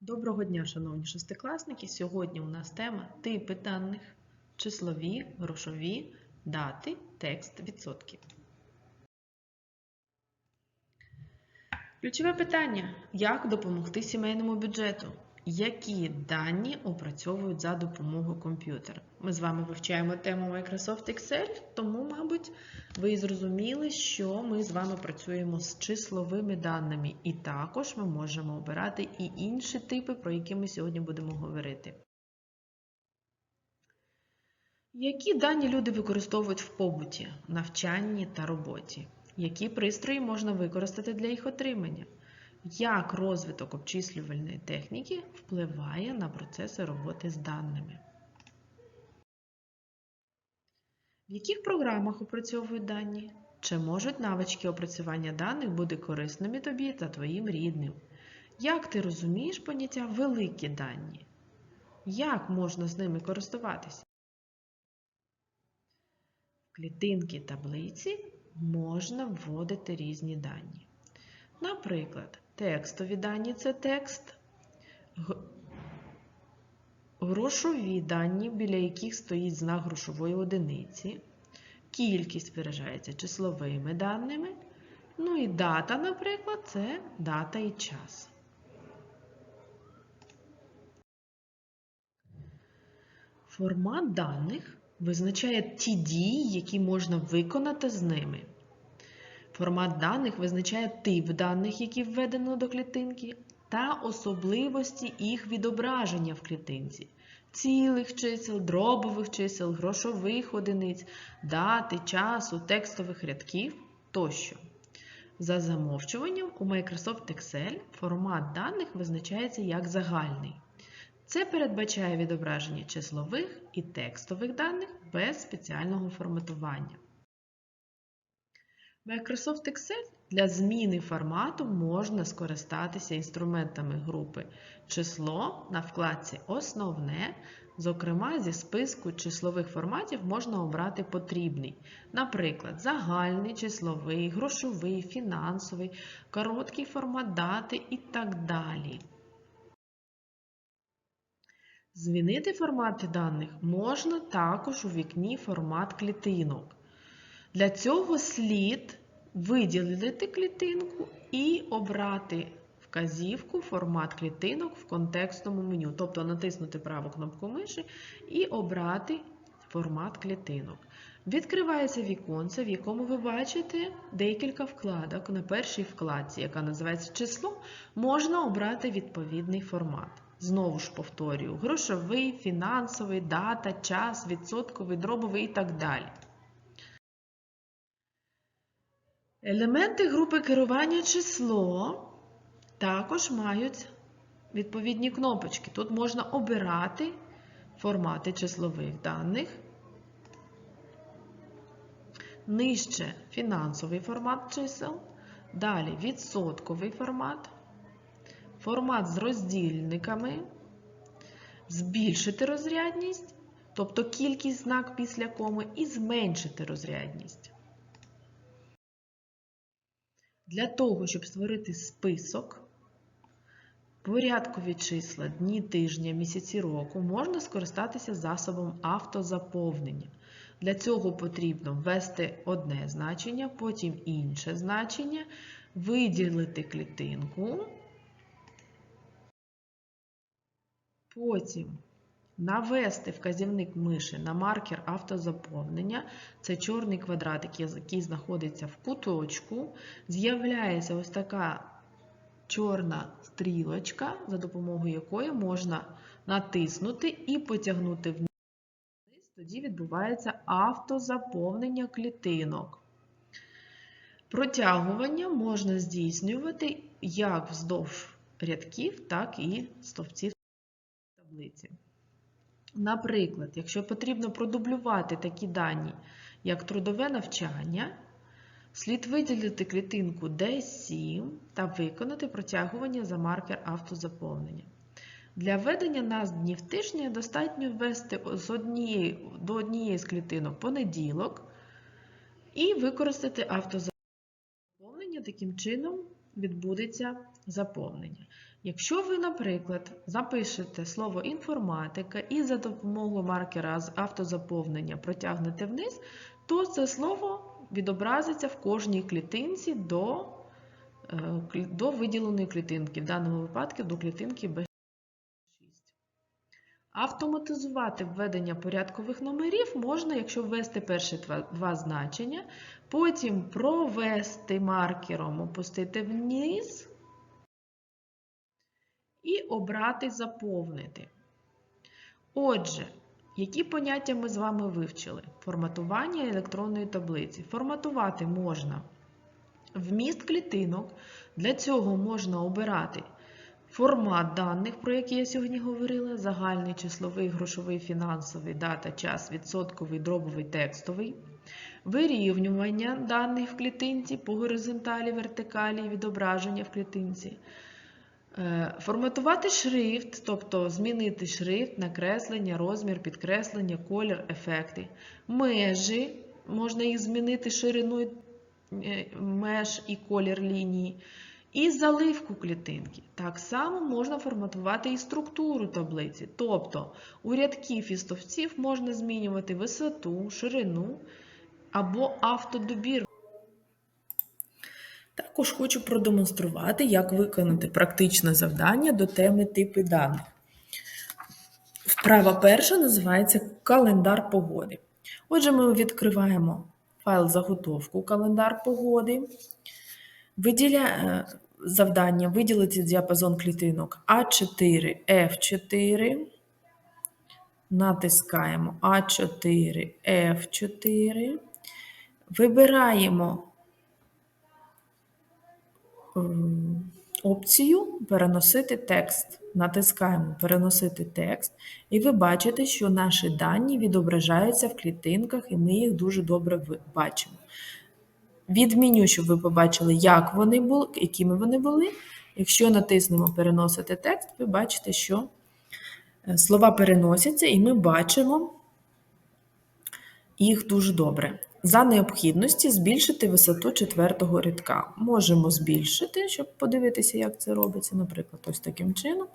Доброго дня, шановні шестикласники! Сьогодні у нас тема типи даних, числові, грошові, дати, текст, відсотки. Ключове питання: як допомогти сімейному бюджету? Які дані опрацьовують за допомогою комп'ютера? Ми з вами вивчаємо тему Microsoft Excel, тому, мабуть, ви і зрозуміли, що ми з вами працюємо з числовими даними, і також ми можемо обирати і інші типи, про які ми сьогодні будемо говорити. Які дані люди використовують в побуті, навчанні та роботі? Які пристрої можна використати для їх отримання? Як розвиток обчислювальної техніки впливає на процеси роботи з даними? В яких програмах опрацьовують дані? Чи можуть навички опрацювання даних бути корисними тобі та твоїм рідним? Як ти розумієш поняття великі дані? Як можна з ними користуватися? В клітинки таблиці можна вводити різні дані. Наприклад, текстові дані це текст, грошові дані, біля яких стоїть знак грошової одиниці, кількість виражається числовими даними, ну і дата, наприклад, це дата і час. Формат даних визначає ті дії, які можна виконати з ними. Формат даних визначає тип даних, які введено до клітинки, та особливості їх відображення в клітинці, цілих чисел, дробових чисел, грошових одиниць, дати, часу, текстових рядків тощо. За замовчуванням у Microsoft Excel формат даних визначається як загальний. Це передбачає відображення числових і текстових даних без спеціального форматування. Microsoft Excel для зміни формату можна скористатися інструментами групи число на вкладці Основне. Зокрема, зі списку числових форматів можна обрати потрібний. Наприклад, загальний, числовий, грошовий, фінансовий, короткий формат дати і так далі. Змінити формати даних можна також у вікні формат клітинок. Для цього слід виділити клітинку і обрати вказівку формат клітинок в контекстному меню, тобто натиснути праву кнопку миші і обрати формат клітинок. Відкривається віконце, в якому ви бачите декілька вкладок. На першій вкладці, яка називається число, можна обрати відповідний формат. Знову ж повторюю: грошовий, фінансовий, дата, час, відсотковий, дробовий і так далі. Елементи групи керування число також мають відповідні кнопочки. Тут можна обирати формати числових даних. Нижче фінансовий формат чисел, далі відсотковий формат, формат з роздільниками, збільшити розрядність, тобто кількість знак після коми, і зменшити розрядність. Для того, щоб створити список, порядкові числа, дні тижня, місяці року, можна скористатися засобом автозаповнення. Для цього потрібно ввести одне значення, потім інше значення, виділити клітинку, потім навести вказівник миші на маркер автозаповнення. Це чорний квадратик, який знаходиться в куточку. З'являється ось така чорна стрілочка, за допомогою якої можна натиснути і потягнути вниз. Тоді відбувається автозаповнення клітинок. Протягування можна здійснювати як вздовж рядків, так і стовпців таблиці. Наприклад, якщо потрібно продублювати такі дані, як трудове навчання, слід виділити клітинку D7 та виконати протягування за маркер автозаповнення. Для введення назв днів тижня достатньо ввести з однієї, до однієї з клітинок понеділок і використати автозаповнення. Таким чином, відбудеться заповнення. Якщо ви, наприклад, запишете слово інформатика і за допомогою маркера з автозаповнення протягнете вниз, то це слово відобразиться в кожній клітинці до, е, до виділеної клітинки, в даному випадку до клітинки B6. Автоматизувати введення порядкових номерів можна, якщо ввести перші два значення, потім провести маркером, опустити вниз і обрати заповнити. Отже, які поняття ми з вами вивчили? Форматування електронної таблиці. Форматувати можна вміст клітинок. Для цього можна обирати формат даних, про які я сьогодні говорила: загальний, числовий, грошовий, фінансовий, дата, час, відсотковий, дробовий, текстовий. Вирівнювання даних в клітинці по горизонталі, вертикалі, відображення в клітинці. Е, Форматувати шрифт, тобто змінити шрифт, накреслення, розмір, підкреслення, колір, ефекти. Межі, можна їх змінити ширину е, меж і колір лінії. І заливку клітинки. Так само можна форматувати і структуру таблиці. Тобто у рядків і стовпців можна змінювати висоту, ширину або автодобір. Також хочу продемонструвати, як виконати практичне завдання до теми типи даних. Вправа перша називається календар погоди. Отже, ми відкриваємо файл заготовку календар погоди. Виділя... е, Завдання виділити діапазон клітинок А4, F4. Натискаємо А4, F4. Вибираємо опцію Переносити текст. Натискаємо Переносити текст, і ви бачите, що наші дані відображаються в клітинках, і ми їх дуже добре бачимо. Відміню, щоб ви побачили, як вони були, якими вони були. Якщо натиснемо Переносити текст, ви бачите, що е, слова переносяться, і ми бачимо їх дуже добре. За необхідності збільшити висоту четвертого рядка. Можемо збільшити, щоб подивитися, як це робиться, наприклад, ось таким чином.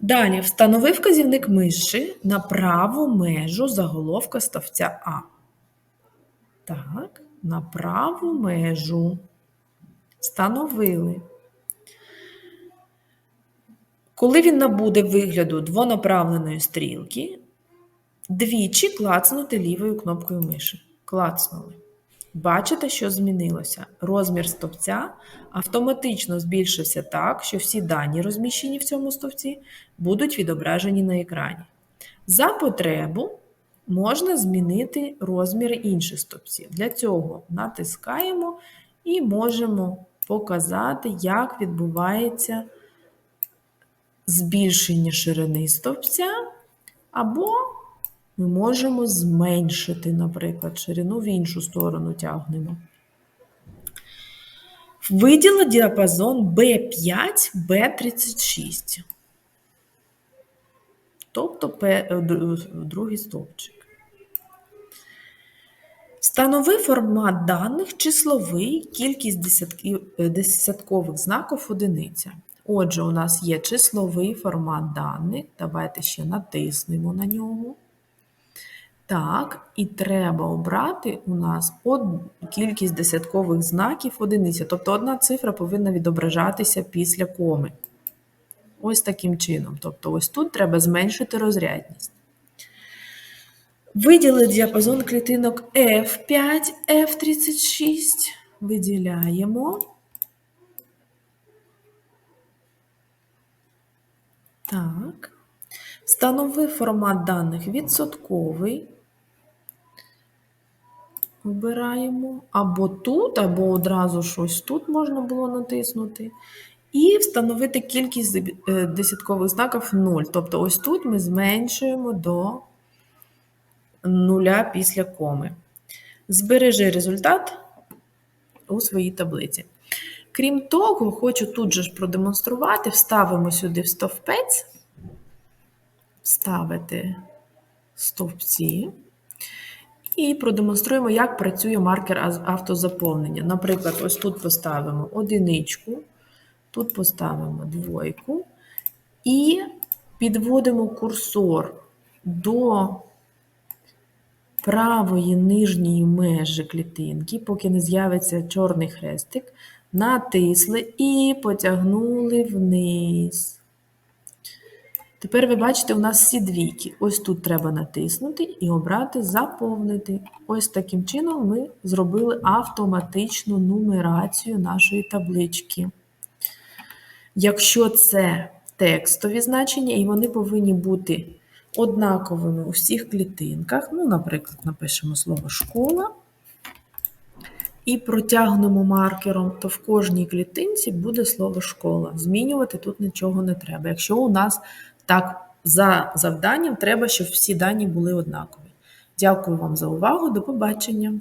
Далі встанови вказівник миші на праву межу заголовка ставця А. Так, на праву межу. Встановили. Коли він набуде вигляду двонаправленої стрілки, двічі клацнути лівою кнопкою миші. Клацнули. Бачите, що змінилося? Розмір стовпця автоматично збільшився так, що всі дані, розміщені в цьому стовпці, будуть відображені на екрані. За потребу можна змінити розміри інших стовпців. Для цього натискаємо і можемо показати, як відбувається збільшення ширини стовпця, або ми можемо зменшити, наприклад, ширину в іншу сторону тягнемо. Виділи діапазон B5, B36. Тобто е, др- другий стовпчик. Встанови формат даних числовий, кількість е, десяткових знаків одиниця. Отже, у нас є числовий формат даних. Давайте ще натиснемо на нього. Так, і треба обрати у нас од... кількість десяткових знаків одиниця. Тобто одна цифра повинна відображатися після коми. Ось таким чином. Тобто, ось тут треба зменшити розрядність. Виділи діапазон клітинок F5, F36. Виділяємо. Так. Встанови формат даних відсотковий. Обираємо або тут, або одразу щось тут можна було натиснути. І встановити кількість е, десяткових знаків 0. Тобто, ось тут ми зменшуємо до нуля після коми. Збережи результат у своїй таблиці. Крім того, хочу тут же ж продемонструвати, вставимо сюди в стовпець, вставити стовпці І продемонструємо, як працює маркер автозаповнення. Наприклад, ось тут поставимо одиничку, тут поставимо двойку і підводимо курсор до правої нижньої межі клітинки, поки не з'явиться чорний хрестик, натисли і потягнули вниз. Тепер ви бачите, у нас всі двійки. Ось тут треба натиснути і обрати Заповнити. Ось таким чином ми зробили автоматичну нумерацію нашої таблички. Якщо це текстові значення, і вони повинні бути однаковими у всіх клітинках, ну, наприклад, напишемо слово школа і протягнемо маркером, то в кожній клітинці буде слово школа. Змінювати тут нічого не треба. Якщо у нас так за завданням треба, щоб всі дані були однакові. Дякую вам за увагу. До побачення!